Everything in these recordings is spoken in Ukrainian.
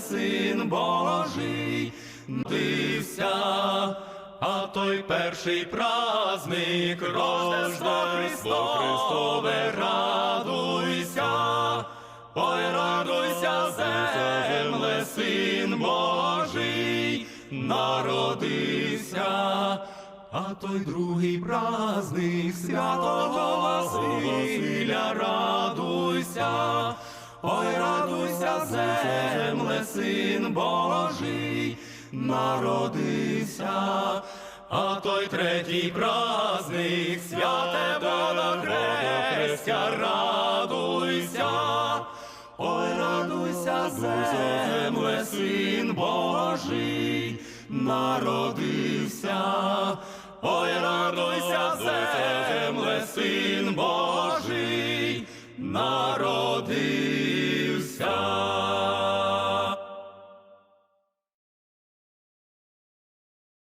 син Божий, дився, а той перший праздник Рождество Христове, радуйся, ой, радуйся, земле, син Божий, народився. А той другий праздник святого Василя, радуйся, ой, радуйся, земле, син Божий, народився, а той третій праздник святе Водохрестя, радуйся, ой, радуйся, земле, син Божий, народився, ой, радуйся, земле, син Божий, народився.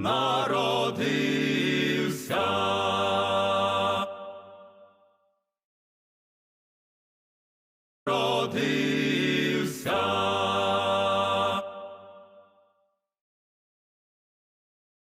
народився. Родився.